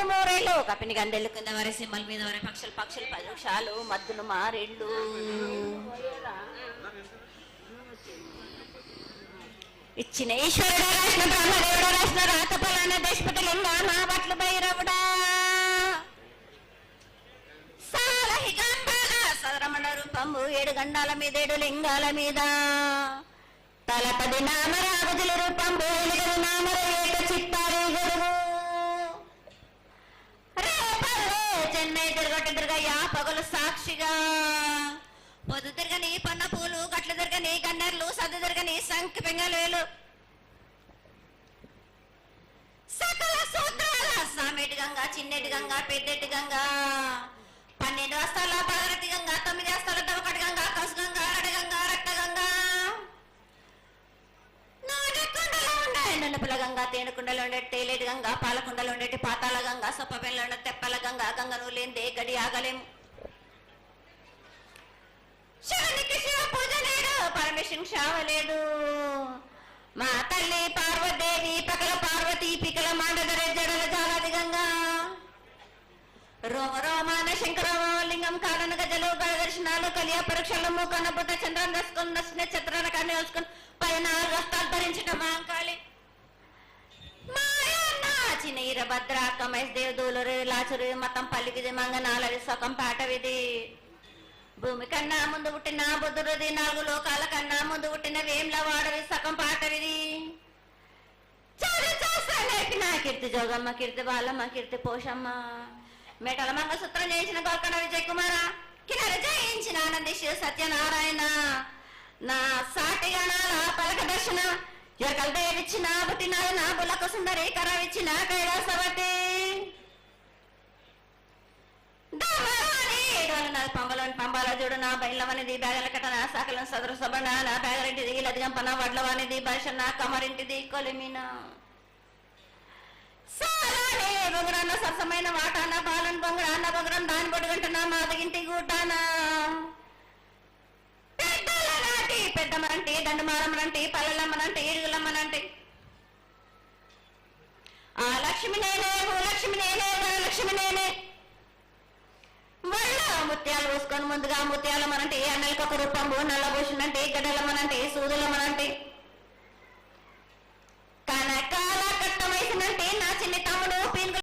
మూడు మూరేళ్ళు కపిని గండెళ్ళు కింద వరే సింహల మీద వరే పక్షులు పక్షులు పక్షాలు మద్దులు మారేళ్ళు. ఇచ్చిన ఈశ్వరుడు రాసిన బ్రహ్మదేవుడు రాసిన రాత పలాన దేశపతి లింగా మా బట్లు భైరవుడా. సాల హిగంబాల సదరమణ రూపంబు ఏడు గండాల మీద ఏడు లింగాల మీద. తలపది నామరాగుజుల రూపంబు రేపల్లే చెన్నై తిరగట తిరగయ్యా పగలు సాక్షిగా. పొద్దు తిరగని పన్న పూలు గట్లు తిరగని గన్నర్లు సద్దు తిరగని సంఖ్య పెంగలేలు సకల సూత్రాల సామెటి గంగా చిన్నటి గంగా పెద్దటి గంగా. పన్నెండు వస్తాల పదరతి గంగా తొమ్మిది వస్తాల దవకటి నాటకుండలో గంగ తేనుకుండలో ఉండే తేలేటి గంగ పాలకుండలో ఉండేటి పాతాల గంగ సొప్పబెల్లో ఉండే తెప్పల గంగ గంగను లేందే గడి ఆగలేము శివునికి శివ పూజ లేడు పరమేశ్వరుని లేదు. మా తల్లి పార్వదేవి పకల పార్వతి పికల మాండదర జడల జాలాది గంగా. రోమ రోమాన శంకరమ లింగం కారణ గజలు దర్శనాలు కలియ పరీక్షలు మూకన్న బుద్ధ చంద్రం దసుకుని నచ్చిన చిత్రాల కానీ వేసుకుని పైన రస్తాలు ధరించిన మాంకాళి భద్ర కమేష్ దేవ్ దూలురు లాచురు మతం పల్లికిది మంగనాలది సొకం పాటవిది భూమి కన్నా ముందు పుట్టిన బుద్ధుడిది నాలుగు లోకాల కన్నా ముందు పుట్టిన వేమ్ల వాడవి సగం పాటవిది చదువు నా కీర్తి జోగమ్మ కీర్తి బాలమ్మ కీర్తి పోషమ్మ. మేటల మంగసూత్రం చేయించిన గోల్కొండ విజయ్ కుమార కిన్నర జయించిన ఆనంది శివ సత్యనారాయణ. నా సాటి గణాల పలక దర్శన ఎరకల దేవిచ్చిన పుట్టినాడు నా బుల్లక సుందరి కరవిచ్చిన కైలాసవతి పంబలోని పంబాల చూడు నా బయలవనిది బ్యాగల నా సకలం సదరు సబన నా బ్యాగరింటిది లదిగంపన వడ్లవానిది నా కమరింటిది కొలిమిన బొంగరాన్న సరసమైన వాటాన బాలన్ బొంగురాన్న బొంగరం దాని బొడుగంటున్న మాదగింటి గూటాన పెద్దల నాటి పల్ల లక్ష్మి నేనే భూలక్ష్మి నేనే ధనలక్ష్మి నేనే వల్ల ముత్యాలు పోసుకొని ముందుగా ముత్యాలమనంటే అన్నలకి ఒక నల్లభూషణ అంటే గడ్డలమనంటే సూదులమనంటే.